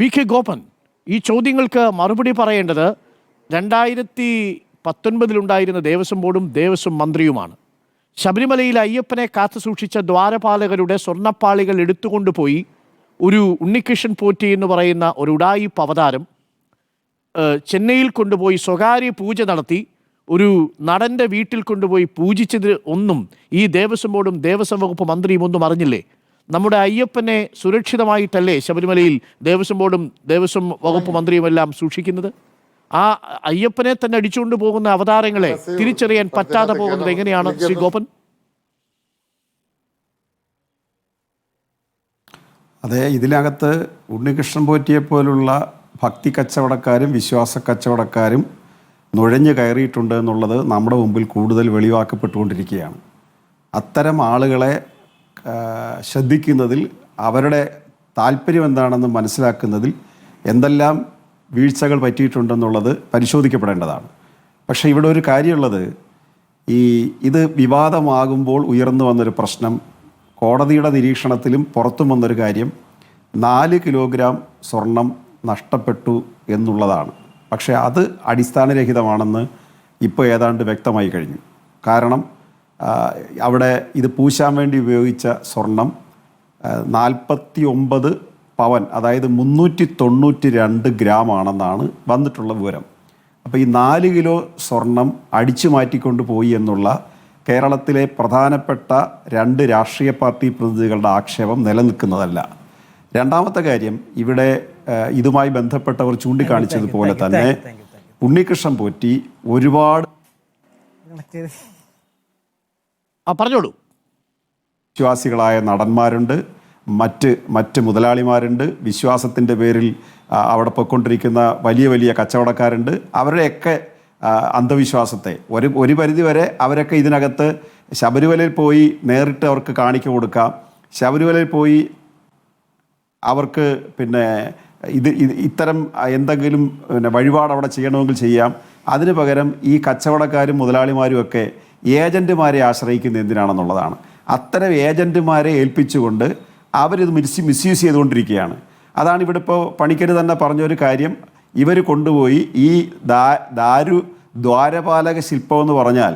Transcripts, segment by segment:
P K Gopan ഈ ചോദ്യങ്ങൾക്ക് മറുപടി പറയേണ്ടത് രണ്ടായിരത്തി പത്തൊൻപതിലുണ്ടായിരുന്ന ദേവസ്വം ബോർഡും ദേവസ്വം മന്ത്രിയുമാണ്. ശബരിമലയിൽ അയ്യപ്പനെ കാത്തു സൂക്ഷിച്ച ദ്വാരപാലകരുടെ സ്വർണപ്പാളികൾ എടുത്തുകൊണ്ടുപോയി ഒരു ഉണ്ണികൃഷ്ണൻ പോറ്റി എന്ന് പറയുന്ന ഒരു ഉടായി അവതാരം ചെന്നൈയിൽ കൊണ്ടുപോയി സ്വകാര്യ പൂജ നടത്തി ഒരു നടന്റെ വീട്ടിൽ കൊണ്ടുപോയി പൂജിച്ചത് ഒന്നും ഈ ദേവസ്വം ബോർഡും ദേവസ്വം വകുപ്പ് മന്ത്രിയും ഒന്നും അറിഞ്ഞില്ലേ? നമ്മുടെ അയ്യപ്പനെ സുരക്ഷിതമായിട്ടല്ലേ ശബരിമലയിൽ ദേവസ്വം ബോർഡും ദേവസ്വം വകുപ്പ് മന്ത്രിയുമെല്ലാം സൂക്ഷിക്കുന്നത്? ആ അയ്യപ്പനെ തന്നെ അടിച്ചുകൊണ്ട് പോകുന്ന അവതാരങ്ങളെ തിരിച്ചറിയാൻ പറ്റാതെ പോകുന്നത് എങ്ങനെയാണ് ശ്രീ ഗോപൻ? അതെ ഇതിനകത്ത് ഉണ്ണികൃഷ്ണൻ പോറ്റിയെ പോലുള്ള ഭക്തി കച്ചവടക്കാരും വിശ്വാസ കച്ചവടക്കാരും നുഴഞ്ഞു കയറിയിട്ടുണ്ട് എന്നുള്ളത് നമ്മുടെ മുമ്പിൽ കൂടുതൽ വെളിവാക്കപ്പെട്ടുകൊണ്ടിരിക്കുകയാണ്. അത്തരം ആളുകളെ ശ്രദ്ധിക്കുന്നതിൽ അവരുടെ താല്പര്യം എന്താണെന്ന് മനസ്സിലാക്കുന്നതിൽ എന്തെല്ലാം വീഴ്ചകൾ പറ്റിയിട്ടുണ്ടെന്നുള്ളത് പരിശോധിക്കപ്പെടേണ്ടതാണ്. പക്ഷേ ഇവിടെ ഒരു കാര്യമുള്ളത് ഈ ഇത് വിവാദമാകുമ്പോൾ ഉയർന്നു വന്നൊരു പ്രശ്നം കോടതിയുടെ നിരീക്ഷണത്തിലും പുറത്തും വന്നൊരു കാര്യം നാല് കിലോഗ്രാം സ്വർണം നഷ്ടപ്പെട്ടു എന്നുള്ളതാണ്. പക്ഷേ അത് അടിസ്ഥാനരഹിതമാണെന്ന് ഇപ്പോൾ ഏതാണ്ട് വ്യക്തമായി കഴിഞ്ഞു. കാരണം അവിടെ ഇത് പൂശാൻ വേണ്ടി ഉപയോഗിച്ച സ്വർണം നാൽപ്പത്തി ഒമ്പത് പവൻ അതായത് മുന്നൂറ്റി തൊണ്ണൂറ്റി രണ്ട് ഗ്രാം ആണെന്നാണ് വന്നിട്ടുള്ള വിവരം. അപ്പോൾ ഈ നാല് കിലോ സ്വർണം അടിച്ചു മാറ്റിക്കൊണ്ട് പോയി എന്നുള്ള കേരളത്തിലെ പ്രധാനപ്പെട്ട രണ്ട് രാഷ്ട്രീയ പാർട്ടി പ്രതിനിധികളുടെ ആക്ഷേപം നിലനിൽക്കുന്നതല്ല. രണ്ടാമത്തെ കാര്യം ഇവിടെ ഇതുമായി ബന്ധപ്പെട്ടവർ ചൂണ്ടിക്കാണിച്ചതുപോലെ തന്നെ ഉണ്ണികൃഷ്ണൻ പോറ്റി ഒരുപാട് ആ പറഞ്ഞോളൂ. വിശ്വാസികളായ നടന്മാരുണ്ട് മറ്റ് മറ്റ് മുതലാളിമാരുണ്ട് വിശ്വാസത്തിന്റെ പേരിൽ അവിടെ പൊയ്ക്കൊണ്ടിരിക്കുന്ന വലിയ വലിയ കച്ചവടക്കാരുണ്ട്. അവരുടെയൊക്കെ അന്ധവിശ്വാസത്തെ ഒരു ഒരു പരിധിവരെ അവരൊക്കെ ഇതിനകത്ത് ശബരിമലയിൽ പോയി നേരിട്ട് അവർക്ക് കാണിക്ക കൊടുക്കാം. ശബരിമലയിൽ പോയി അവർക്ക് പിന്നെ ഇത് ഇത്തരം എന്തെങ്കിലും പിന്നെ വഴിപാട് അവിടെ ചെയ്യണമെങ്കിൽ ചെയ്യാം. അതിന് പകരം ഈ കച്ചവടക്കാരും മുതലാളിമാരും ഒക്കെ ഏജന്റുമാരെ ആശ്രയിക്കുന്ന എന്തിനാണെന്നുള്ളതാണ്. അത്തരം ഏജന്റുമാരെ ഏൽപ്പിച്ചുകൊണ്ട് അവരിത് മിസ് മിസ്യൂസ് ചെയ്തുകൊണ്ടിരിക്കുകയാണ്. അതാണ് ഇവിടെ ഇപ്പോൾ പണിക്കര് തന്നെ പറഞ്ഞൊരു കാര്യം. ഇവർ കൊണ്ടുപോയി ഈ ദാ ദാരു ദ്വാരപാലക ശില്പമെന്ന് പറഞ്ഞാൽ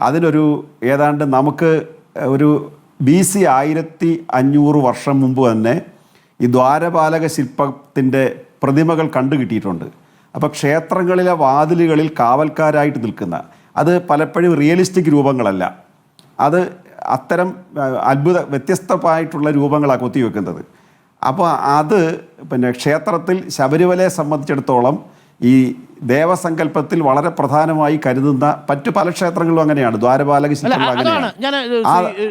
അതിനൊരു ഏതാണ്ട് നമുക്ക് ഒരു ബി സി ആയിരത്തി അഞ്ഞൂറ് വർഷം മുമ്പ് തന്നെ ഈ ദ്വാരപാലക ശില്പത്തിന്റെ പ്രതിമകൾ കണ്ടുകിട്ടിയിട്ടുണ്ട്. അപ്പോൾ ക്ഷേത്രങ്ങളിലെ വാതിലുകളിൽ കാവൽക്കാരായിട്ട് നിൽക്കുന്ന അത് പലപ്പോഴും റിയലിസ്റ്റിക് രൂപങ്ങളല്ല. അത് അത്തരം അത്ഭുത വ്യത്യസ്തമായിട്ടുള്ള രൂപങ്ങളാണ് കൊത്തിവെക്കുന്നത്. അപ്പോൾ അത് പിന്നെ ക്ഷേത്രത്തിൽ ശബരിമലയെ സംബന്ധിച്ചിടത്തോളം ഈ ദേവസങ്കല്പത്തിൽ വളരെ പ്രധാനമായി കരുതുന്ന മറ്റു പല ക്ഷേത്രങ്ങളും അങ്ങനെയാണ്. ദ്വാരപാലക ശില്പങ്ങൾ അങ്ങനെയാണ്.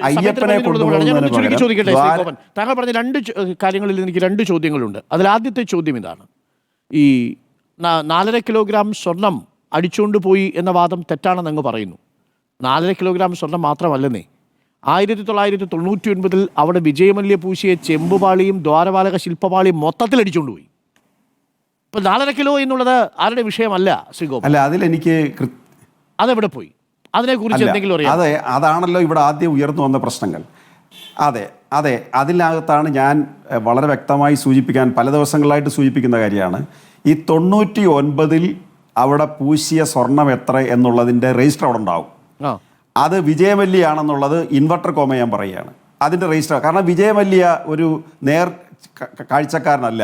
അയ്യപ്പനെ കൊണ്ടുപോകുന്നതിന് പകരം താങ്കൾ പറഞ്ഞ രണ്ട് കാര്യങ്ങളിൽ എനിക്ക് രണ്ട് ചോദ്യങ്ങളുണ്ട്. അതിൽ ആദ്യത്തെ ചോദ്യം ഇതാണ്. ഈ നാലര കിലോഗ്രാം സ്വർണം അടിച്ചുകൊണ്ട് പോയി എന്ന വാദം തെറ്റാണെന്ന് അങ്ങ് പറയുന്നു. നാലര കിലോഗ്രാം സ്വർണം മാത്രമല്ലെന്നേ. ആയിരത്തി തൊള്ളായിരത്തി തൊണ്ണൂറ്റി ഒൻപതിൽ അവിടെ വിജയമല്യ പൂശിയ ചെമ്പുപാളിയും ദ്വാരപാലക ശില്പപാളിയും മൊത്തത്തിൽ അടിച്ചുകൊണ്ട് പോയി. ഇപ്പൊ നാലര കിലോ എന്നുള്ളത് ആരുടെ വിഷയമല്ല ശ്രീ ഗോപൻ അല്ല അതിലെനിക്ക് അതെവിടെ പോയി? അതിനെക്കുറിച്ച് എന്തെങ്കിലും അറിയാം അതെ അതാണല്ലോ ഇവിടെ ആദ്യം ഉയർന്നു വന്ന പ്രശ്നങ്ങൾ. അതെ അതെ അതിനകത്താണ് ഞാൻ വളരെ വ്യക്തമായി സൂചിപ്പിക്കാൻ പല ദിവസങ്ങളായിട്ട് സൂചിപ്പിക്കുന്ന കാര്യമാണ്. ഈ തൊണ്ണൂറ്റി ഒൻപതിൽ അവിടെ പൂശിയ സ്വർണം എത്ര എന്നുള്ളതിന്റെ രജിസ്റ്റർ അവിടെ ഉണ്ടാവും. അത് വിജയമല്യാണെന്നുള്ളത് ഇൻവെർട്ടർ കോമ ഞാൻ പറയുകയാണ്. അതിന്റെ രജിസ്റ്റർ കാരണം വിജയമല്ലിയ ഒരു നേർ കാഴ്ചക്കാരനല്ല.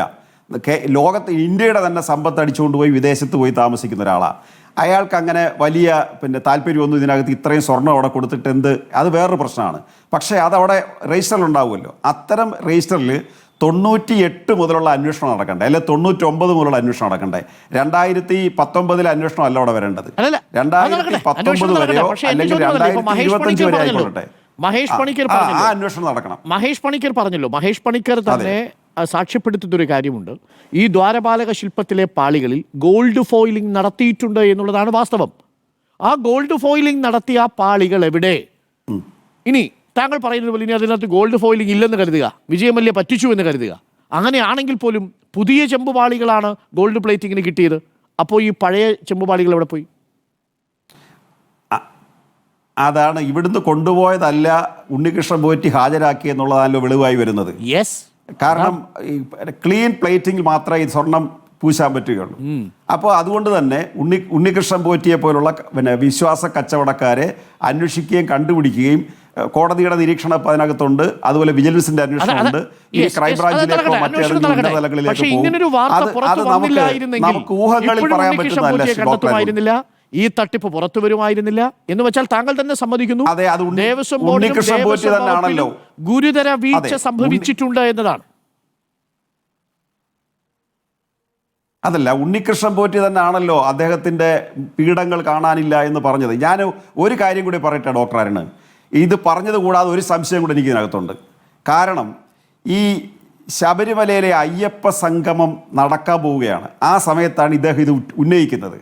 ലോകത്ത് ഇന്ത്യയുടെ തന്നെ സമ്പത്ത് അടിച്ചുകൊണ്ട് പോയി വിദേശത്ത് പോയി താമസിക്കുന്ന ഒരാളാണ് അയാൾക്ക് അങ്ങനെ വലിയ പിന്നെ താല്പര്യമൊന്നും ഇതിനകത്ത് ഇത്രയും സ്വർണം അവിടെ കൊടുത്തിട്ട് എന്ത് അത് വേറൊരു പ്രശ്നമാണ്. പക്ഷേ അതവിടെ രജിസ്റ്ററിൽ ഉണ്ടാവുമല്ലോ. അത്തരം രജിസ്റ്ററിൽ തൊണ്ണൂറ്റി എട്ട് മുതലുള്ള അന്വേഷണം നടക്കണ്ടേ? അല്ലെ തൊണ്ണൂറ്റി ഒമ്പത് മുതലുള്ള അന്വേഷണം നടക്കണ്ടേ? രണ്ടായിരത്തി പത്തൊമ്പതിലെ അന്വേഷണം അല്ല അവിടെ വരേണ്ടത്. രണ്ടായിരത്തി പത്തൊമ്പത് വരെയോ അല്ലെങ്കിൽ രണ്ടായിരത്തി മഹേഷ് ഇരുപത്തഞ്ച് പണിക്കർ വരെ പറഞ്ഞല്ലോ. ആയിക്കോട്ടെ. മഹേഷ് പണിക്കർ ആ, അന്വേഷണം നടക്കണം. മഹേഷ് പണിക്കർ പറഞ്ഞല്ലോ. മഹേഷ് പണിക്കർ തന്നെ സാക്ഷ്യപ്പെടുത്തുന്നൊരു കാര്യമുണ്ട്. ഈ ദ്വാരപാലക ശില്പത്തിലെ പാളികളിൽ ഗോൾഡ് ഫോയിലിംഗ് നടത്തിയിട്ടുണ്ട് എന്നുള്ളതാണ് വാസ്തവം. ആ ഗോൾഡ് ഫോയിലിംഗ് നടത്തിയ ആ പാളികൾ എവിടെ? ഇനി താങ്കൾ പറയുന്നത് പോലെ ഇനി അതിനകത്ത് ഗോൾഡ് ഫോയിലിംഗ് ഇല്ലെന്ന് കരുതുക. വിജയമല്യ പറ്റിച്ചു എന്ന് കരുതുക. അങ്ങനെയാണെങ്കിൽ പോലും പുതിയ ചെമ്പുപാളികളാണ് ഗോൾഡ് പ്ലേറ്റിങ്ങിന് കിട്ടിയത്. അപ്പോൾ ഈ പഴയ ചെമ്പുപാളികൾ എവിടെ പോയി? അതാണ് ഇവിടുന്ന് കൊണ്ടുപോയതല്ല ഉണ്ണികൃഷ്ണൻ പോറ്റി ഹാജരാക്കി എന്നുള്ളതാണല്ലോ വെളിവായി വരുന്നത്. യെസ് കാരണം ക്ലീൻ പ്ലേറ്റിംഗിൽ മാത്രമേ ഈ സ്വർണം പൂശാൻ പറ്റുകയുള്ളൂ. അപ്പോൾ അതുകൊണ്ട് തന്നെ ഉണ്ണി ഉണ്ണികൃഷ്ണൻ പോറ്റിയെ പോലുള്ള പിന്നെ വിശ്വാസ കച്ചവടക്കാരെ അന്വേഷിക്കുകയും കണ്ടുപിടിക്കുകയും കോടതിയുടെ നിരീക്ഷണം അതിനകത്തുണ്ട്. അതുപോലെ വിജിലൻസിന്റെ അന്വേഷണമുണ്ട്. ഈ ക്രൈംബ്രാഞ്ചിലേക്കോ മറ്റേതെങ്കിലും അന്വേഷണം ഉന്നത നടക്കട്ടെ. തലങ്ങളിലേക്ക് പക്ഷേ ഇങ്ങനൊരു പോകും അത് നമുക്ക് നമുക്ക് ഊഹങ്ങളിൽ പറയാൻ പറ്റുന്നതല്ല ഈ തട്ടിപ്പ് പുറത്തു വരുമായിരുന്നില്ല എന്ന് വെച്ചാൽ താങ്കൾ തന്നെ സമ്മതിക്കുന്നു. ദേവസ്വം ദേവസ്വം ഗുരുതര വീഴ്ച സംഭവിച്ചിട്ടുണ്ട് എന്നതാണ്. അതല്ല ഉണ്ണികൃഷ്ണൻ പോറ്റി തന്നെ ആണല്ലോ അദ്ദേഹത്തിന്റെ പീഡങ്ങൾ കാണാനില്ല എന്ന് പറഞ്ഞത്. ഞാൻ ഒരു കാര്യം കൂടി പറയട്ടെ ഡോക്ടർ അരുണ് ഇത് പറഞ്ഞത് കൂടാതെ ഒരു സംശയം കൂടെ എനിക്ക് ഇതിനകത്തുണ്ട്. കാരണം ഈ ശബരിമലയിലെ അയ്യപ്പ സംഗമം നടക്കാൻ പോവുകയാണ്. ആ സമയത്താണ് ഇദ്ദേഹം ഇത് ഉന്നയിക്കുന്നത്.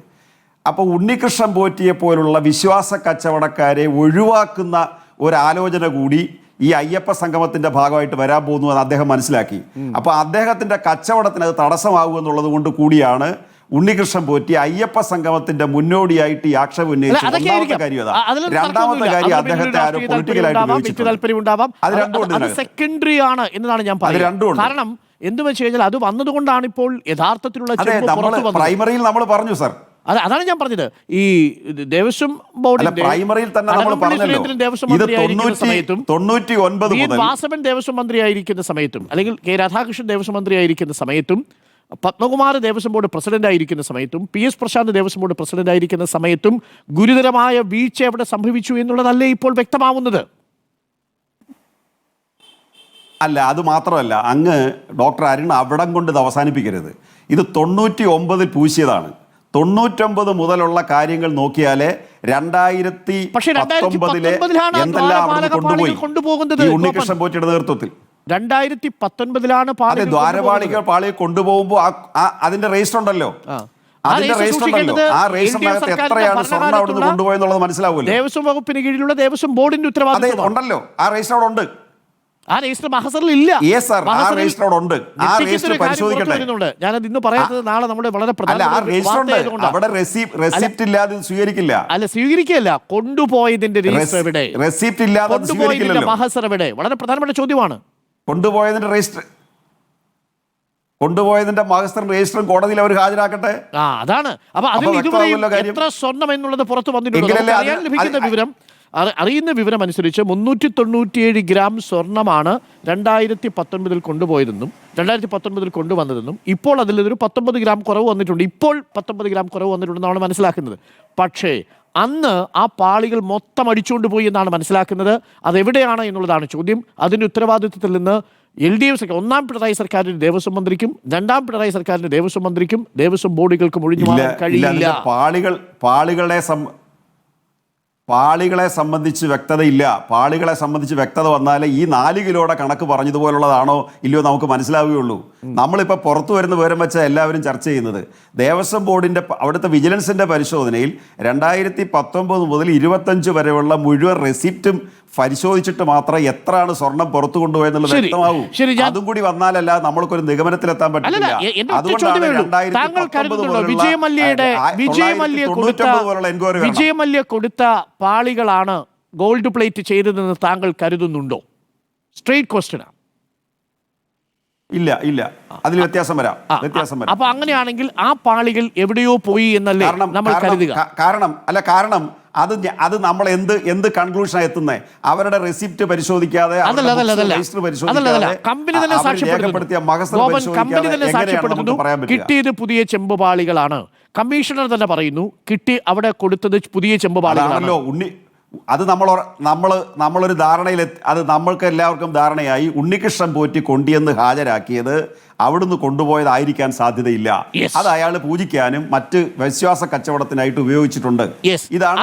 അപ്പോൾ ഉണ്ണികൃഷ്ണൻ പോറ്റിയെ പോലുള്ള വിശ്വാസ കച്ചവടക്കാരെ ഒഴിവാക്കുന്ന ഒരാലോചന കൂടി ഈ അയ്യപ്പ സംഗമത്തിന്റെ ഭാഗമായിട്ട് വരാൻ പോകുന്നു എന്ന് അദ്ദേഹം മനസ്സിലാക്കി. അപ്പോൾ അദ്ദേഹത്തിന്റെ കച്ചവടത്തിന് അത് തടസ്സമാകുമെന്നുള്ളത് കൊണ്ട് കൂടിയാണ് ഉണ്ണികൃഷ്ണൻ പോറ്റി അയ്യപ്പ സംഗമത്തിന്റെ മുന്നോടിയായിട്ട് ഈ ആക്ഷേപം അല്ല, ഉന്നയിച്ചത് ഒന്നാമത്തെ കാര്യം രണ്ടാമത്തെ അദ്ദേഹത്തെ ആരോ പൊളിറ്റിക്കലായിട്ട് സെക്കൻഡറി ആണ് ഞാൻ പറയുന്നത്. കാരണം എന്ത് വെച്ച് കഴിഞ്ഞാൽ അത് വന്നതുകൊണ്ടാണ് ഇപ്പോൾ യഥാർത്ഥത്തിലുള്ള പ്രൈമറിയിൽ നമ്മൾ പറഞ്ഞു സർ അത് അതാണ് ഞാൻ പറഞ്ഞത്. ഈ ദേവസ്വം ബോർഡിന്റെ പ്രൈമറിയിൽ തന്നെ നമ്മൾ പറഞ്ഞല്ലോ. ദേവസ്വം ഇത് മന്ത്രിയായിരിക്കുന്ന തൊണ്ണൂറ്റി സമയത്തും തൊണ്ണൂറ്റി ഒൻപത് വി വാസവൻ ദേവസ്വം മന്ത്രിയായിരിക്കുന്ന സമയത്തും അല്ലെങ്കിൽ കെ രാധാകൃഷ്ണൻ ദേവസ്വം മന്ത്രിയായിരിക്കുന്ന സമയത്തും പത്മകുമാർ ദേവസ്വം ബോർഡ് പ്രസിഡന്റ് ആയിരിക്കുന്ന സമയത്തും P S Prashant Devaswom board president ആയിരിക്കുന്ന സമയത്തും ഗുരുതരമായ വീഴ്ച എവിടെ സംഭവിച്ചു എന്നുള്ളതല്ലേ ഇപ്പോൾ വ്യക്തമാവുന്നത്? അല്ല അത് മാത്രമല്ല. അങ്ങ് ഡോക്ടർ അരുൺ അവിടം കൊണ്ട് ഇത് അവസാനിപ്പിക്കരുത്. ഇത് തൊണ്ണൂറ്റി ഒമ്പതിൽ പൂശിയതാണ്. തൊണ്ണൂറ്റൊമ്പത് മുതലുള്ള കാര്യങ്ങൾ നോക്കിയാലേ രണ്ടായിരത്തി പത്തൊമ്പതിലെ എന്തെല്ലാം കൊണ്ടുപോയി? ഈ ഉണ്ണികൃഷ്ണൻ പോറ്റിയുടെ നേതൃത്വത്തിൽ. രണ്ടായിരത്തി പത്തൊൻപതിലാണ് ദ്വാരപാളികൾ പാളികൾ കൊണ്ടുപോകുമ്പോൾ അതിന്റെ രജിസ്റ്റർ ഉണ്ടല്ലോ. അതിന്റെ രജിസ്റ്റർ ഉണ്ടല്ലോ. ആ രജിസ്റ്ററിനകത്ത് എത്രയാണ് സ്വർണം കൊണ്ടുപോയെന്നുള്ളത് മനസ്സിലാവുമല്ലോ ദേവസ്വം വകുപ്പിന് കീഴിലുള്ള ദേവസ്വം ബോർഡിന്റെ ഉത്തരവാദിത്തം ഉണ്ടല്ലോ. ആ രജിസ്റ്റർ അവിടെ ഉണ്ട് ആ രജിസ്റ്റർ മഹസറിൽ ഇല്ല. ആ രജിസ്റ്റർ അവിടെ ഉണ്ട്. ആ രജിസ്റ്റർ പരിശോധിക്കട്ടെ. ഞാനത് ഇന്ന് പറയാത്തത് നാളെ നമ്മുടെ വളരെ ഉണ്ട്. അവിടെ റെസിപ്റ്റ് ഇല്ലാതെ സ്വീകരിക്കില്ല. അല്ല സ്വീകരിക്കുകയല്ല. കൊണ്ടുപോയതിന്റെ രജിസ്റ്റർ എവിടെ? റെസിപ്റ്റ് ഇല്ലാതെ കൊണ്ടുപോയതിന്റെ മഹസർ എവിടെ? വളരെ പ്രധാനപ്പെട്ട ചോദ്യമാണ്. കൊണ്ടുപോയതിന്റെ രജിസ്റ്റർ കൊണ്ടുപോയതിന്റെ മഹസ്റ്ററും രജിസ്റ്ററും കോടതിയിൽ അവർ ഹാജരാക്കട്ടെ? ആ അതാണ്. അപ്പൊ അതിൽ എത്ര സ്വർണം എന്നുള്ളത് പുറത്തു വന്നിട്ടുണ്ട്? അത് അറിയാൻ ലഭിക്കുന്ന വിവരം. അറിയുന്ന വിവരം അനുസരിച്ച് മുന്നൂറ്റി തൊണ്ണൂറ്റിയേഴ് ഗ്രാം സ്വർണമാണ് രണ്ടായിരത്തി പത്തൊൻപതിൽ കൊണ്ടുപോയതെന്നും രണ്ടായിരത്തി പത്തൊൻപതിൽ കൊണ്ടുവന്നതെന്നും ഇപ്പോൾ അതിലൊരു പത്തൊമ്പത് ഗ്രാം കുറവ് വന്നിട്ടുണ്ട്. ഇപ്പോൾ പത്തൊമ്പത് ഗ്രാം കുറവ് വന്നിട്ടുണ്ടെന്നാണ് മനസ്സിലാക്കുന്നത്. പക്ഷേ അന്ന് ആ പാളികൾ മൊത്തം അടിച്ചുകൊണ്ട് പോയി എന്നാണ് മനസ്സിലാക്കുന്നത്. അതെവിടെയാണ് എന്നുള്ളതാണ് ചോദ്യം. അതിന്റെ ഉത്തരവാദിത്വത്തിൽ നിന്ന് എൽ ഡി എഫ് സർക്കാർ ഒന്നാം പിണറായി സർക്കാരിന്റെ ദേവസ്വം മന്ത്രിക്കും രണ്ടാം പിണറായി സർക്കാരിന്റെ ദേവസ്വം മന്ത്രിക്കും ദേവസ്വം ബോർഡുകൾക്കും ഒഴിഞ്ഞു മാറാൻ കഴിയില്ല. പാളികൾ പാളികളുടെ പാളികളെ സംബന്ധിച്ച് വ്യക്തതയില്ല. പാളികളെ സംബന്ധിച്ച് വ്യക്തത വന്നാലേ ഈ നാല് കിലോയുടെ കണക്ക് പറഞ്ഞതുപോലുള്ളതാണോ ഇല്ലയോ നമുക്ക് മനസ്സിലാവുകയുള്ളൂ. നമ്മളിപ്പോൾ പുറത്തു വരുന്ന വിവരം വെച്ചാൽ എല്ലാവരും ചർച്ച ചെയ്യുന്നത്. ദേവസ്വം ബോർഡിന്റെ അവിടുത്തെ വിജിലൻസിന്റെ പരിശോധനയിൽ രണ്ടായിരത്തി പത്തൊമ്പത് മുതൽ ഇരുപത്തഞ്ച് വരെയുള്ള മുഴുവൻ റെസിപ്റ്റും പരിശോധിച്ചിട്ട് മാത്രം എത്രയാണ് സ്വർണം പുറത്തു കൊണ്ടുപോയെന്നുള്ളത് വ്യക്തമാവും. അതും കൂടി വന്നാലല്ല നമ്മൾക്കൊരു നിഗമനത്തിലെത്താൻ പറ്റില്ല. അതുകൊണ്ടാണ് രണ്ടായിരത്തി പത്തൊമ്പത് എൻക്വയറി വിജയമല്യ കൊടുത്ത പാളികളാണ് ഗോൾഡ് പ്ലേറ്റ് ചെയ്തതെന്ന് താങ്കൾ കരുതുന്നുണ്ടോ? സ്ട്രെയിറ്റ് ക്വസ്റ്റ്യനാണ് ഇല്ല ഇല്ല. അതിൽ വ്യത്യാസം വരാം. വ്യത്യാസം വരാം. അപ്പൊ അങ്ങനെയാണെങ്കിൽ ആ പാളികൾ എവിടെയോ പോയി എന്നല്ലേ നമ്മൾ കരുതുക. കാരണം അല്ല കാരണം അത് അത് നമ്മൾ എന്ത് എന്ത് കൺക്ലൂഷൻ എത്തുന്നത് അവരുടെ റെസിപ്റ്റ് പരിശോധിക്കാതെ കമ്പനി തന്നെ സാക്ഷ്യപ്പെടുത്തുന്നു. കിട്ടിയത് പുതിയ ചെമ്പുപാളികളാണ് കമ്മീഷണർ തന്നെ പറയുന്നു കിട്ടി അവിടെ കൊടുത്തത് പുതിയ ചെമ്പ് അതാണല്ലോ ഉണ്ണി അത് നമ്മൾ നമ്മൾ നമ്മളൊരു ധാരണയിൽ അത് നമ്മൾക്ക് എല്ലാവർക്കും ധാരണയായി ഉണ്ണികൃഷ്ണൻ പോറ്റി കൊണ്ടിയെന്ന് ഹാജരാക്കിയത് അവിടുന്ന് കൊണ്ടുപോയതായിരിക്കാൻ സാധ്യതയില്ല. അത് അയാൾ പൂജിക്കാനും മറ്റ് വിശ്വാസ കച്ചവടത്തിനായിട്ട് ഉപയോഗിച്ചിട്ടുണ്ട്. ഇതാണ്?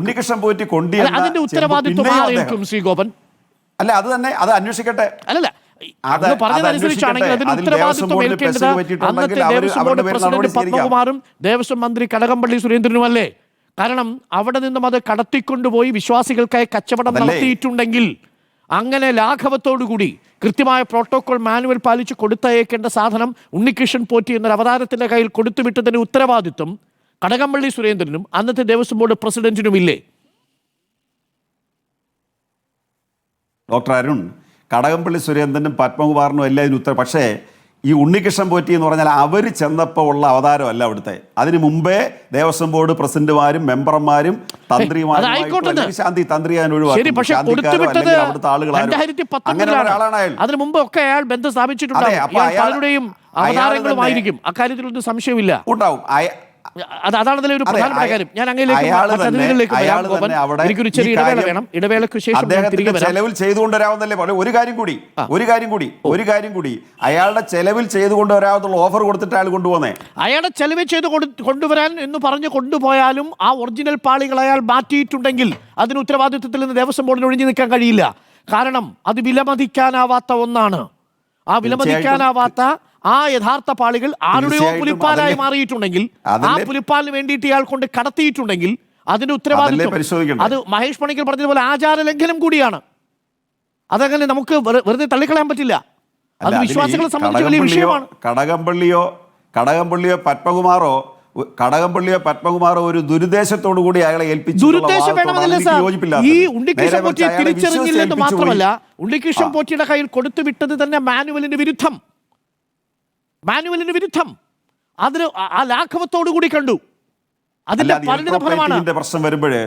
ഉണ്ണികൃഷ്ണൻ പോറ്റി കൊണ്ടിയെന്ന് അല്ല അത് തന്നെ അത് അന്വേഷിക്കട്ടെ. അല്ലല്ല പറഞ്ഞതനുസരിച്ചാണെങ്കിൽ അന്വേഷിക്കട്ടെ. അതിന് അതിൽ ഉത്തരവാദിത്വം ദേവസ്വം ഏൽക്കേണ്ടത് അന്നത്തെ ദേവസ്വം ബോർഡ് പ്രസിഡന്റ് പത്മകുമാറും ദേവസ്വം മന്ത്രി കടകംപള്ളി സുരേന്ദ്രനും അല്ലേ കാരണം അവിടെ നിന്നും അത് കടത്തിക്കൊണ്ടുപോയി വിശ്വാസികൾക്കായി കച്ചവടം? നടത്തിയിട്ടുണ്ടെങ്കിൽ അങ്ങനെ ലാഘവത്തോടുകൂടി കൃത്യമായ പ്രോട്ടോകോൾ മാനുവൽ പാലിച്ച് കൊടുത്തയക്കേണ്ട സാധനം ഉണ്ണികൃഷ്ണൻ പോറ്റി എന്നൊരു അവതാരത്തിന്റെ കയ്യിൽ കൊടുത്തുവിട്ടതിന്റെ ഉത്തരവാദിത്വം കടകംപള്ളി സുരേന്ദ്രനും അന്നത്തെ ദേവസ്വം ബോർഡ് പ്രസിഡന്റിനും ഇല്ലേ ഡോക്ടർ അരുൺ കടകംപള്ളി സുരേന്ദ്രനും പത്മകുമാറിനും എല്ലാം ഇതിന് ഉത്തരം. പക്ഷേ ഈ ഉണ്ണികൃഷ്ണൻ പോറ്റി എന്ന് പറഞ്ഞാൽ അവർ ചെന്നപ്പോൾ ഉള്ള അവതാരമല്ല അവിടുത്തെ. അതിന് മുമ്പേ ദേവസ്വം ബോർഡ് പ്രസിഡന്റുമാരും മെമ്പർമാരും തന്ത്രിമാരും. ശാന്തി തന്ത്രി ഞാൻ അവിടുത്തെ അയാൾ അതിനു മുമ്പ് ഒക്കെ അയാൾ ബന്ധം സംശയമില്ല. ഉണ്ടാവും. അത് അതാണ് പ്രധാനപ്പെട്ട കാര്യം. ഞാൻ എനിക്കൊരു ചെറിയ ഇടവേള വേണം. ശേഷം തിരികെ വരാം. ചെലവിൽ ചെയ്തുകൊണ്ടുവരാവുന്നല്ലേ പറഞ്ഞു ഒരു കാര്യം കൂടി ഒരു കാര്യം കൂടി ഒരു കാര്യം കൂടി. അയാളുടെ ചെലവിൽ ചെയ്തുകൊണ്ടുവരാവുന്നുള്ള ഓഫർ കൊടുത്തിട്ട് അയാൾ കൊണ്ടുപോന്നേ അയാളുടെ ചെലവ് ചെയ്ത് കൊണ്ടുവരാൻ എന്ന് പറഞ്ഞ് കൊണ്ടുപോയാലും ആ ഒറിജിനൽ പാളികൾ അയാൾ മാറ്റിയിട്ടുണ്ടെങ്കിൽ അതിന് ഉത്തരവാദിത്വത്തിൽ നിന്ന് ദേവസ്വം ബോർഡിന് ഒഴിഞ്ഞു നിൽക്കാൻ കഴിയില്ല. കാരണം അത് വിലമതിക്കാനാവാത്ത ഒന്നാണ്. ആ വിലമതിക്കാനാവാത്ത ആ യഥാർത്ഥ പാളികൾ ആരുടെയോ പുലിപ്പാലായി മാറിയിട്ടുണ്ടെങ്കിൽ ആ പുലിപ്പാലിന് വേണ്ടിയിട്ട് ഇയാൾ കൊണ്ട് കടത്തിയിട്ടുണ്ടെങ്കിൽ അതിന്റെ ഉത്തരവാദിത്വം അത് മഹേഷ് പണിക്കൽ പറഞ്ഞതുപോലെ ആചാര ലംഘനം കൂടിയാണ്. അതങ്ങനെ നമുക്ക് വെറുതെ തള്ളിക്കളയാൻ പറ്റില്ല. അത് വിശ്വാസികളെ സംബന്ധിച്ച് വലിയ വിഷയമാണ്. കടകംപള്ളിയോ കടകംപള്ളിയോ പത്മകുമാറോ കടകംപള്ളിയോ പത്മകുമാറോ ഒരു ദുരുദ്ദേശത്തോടു കൂടി അയാളെ ഏൽപ്പിച്ചു. ഈ ഉണ്ണികൃഷ്ണൻ പോറ്റിയെ തിരിച്ചറിഞ്ഞില്ലെന്ന് മാത്രമല്ല ഉണ്ണികൃഷ്ണൻ. പോറ്റിയുടെ കയ്യിൽ കൊടുത്തു വിട്ടത് തന്നെ മാനുവലിന് വിരുദ്ധം. മാനുവലിന് വിരുദ്ധം അതിന് ആ- ലാഘവത്തോടു കൂടി കണ്ടു അതിന്റെ അല്ലാതെ പരിണിത ഫലമാണ് പ്രശ്നം വരുമ്പോഴേ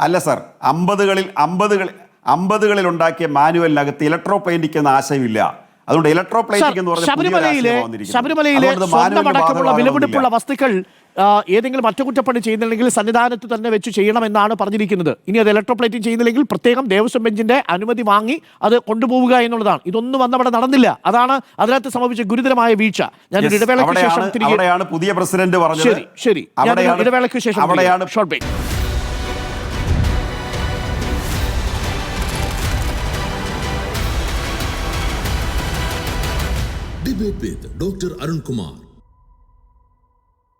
അല്ല സർ അമ്പതുകളിൽ അമ്പതുകളിൽ അമ്പതുകളിൽ ഉണ്ടാക്കിയ മാനുവലിനകത്ത് ഇലക്ട്രോ പെയിന്റിക്ക് എന്ന ആശയമില്ല അതുകൊണ്ട് ഇലക്ട്രോ പ്ലേറ്റിംഗ് എന്ന് പറഞ്ഞ ശബരിമലയിലെ. ശബരിമലയിലെ. വിലപിടിപ്പുള്ള വസ്തുക്കൾ ഏതെങ്കിലും അറ്റകുറ്റപ്പണി ചെയ്യുന്നില്ലെങ്കിൽ സന്നിധാനത്ത് തന്നെ വെച്ച് ചെയ്യണമെന്നാണ് പറഞ്ഞിരിക്കുന്നത്. ഇനി അത് ഇലക്ട്രോപ്ലേറ്റിംഗ് ചെയ്യുന്നില്ലെങ്കിൽ പ്രത്യേകം ദേവസ്വം ബെഞ്ചിന്റെ അനുമതി വാങ്ങി അത് കൊണ്ടുപോവുക എന്നുള്ളതാണ്. ഇതൊന്നും വന്നവിടെ നടന്നില്ല. അതാണ് അതിനകത്ത് സംഭവിച്ച ഗുരുതരമായ വീഴ്ച. ഞാൻ ഇടവേളയ്ക്ക് ശേഷം തിരികെ അവിടെയാണ് പുതിയ പ്രസിഡന്റ് പറഞ്ഞത്. ശരി ശരി. അവിടെയാണ് ഇടവേളയ്ക്ക് ശേഷം അവിടെയാണ് short break Debate with Dr. Arun Kumar.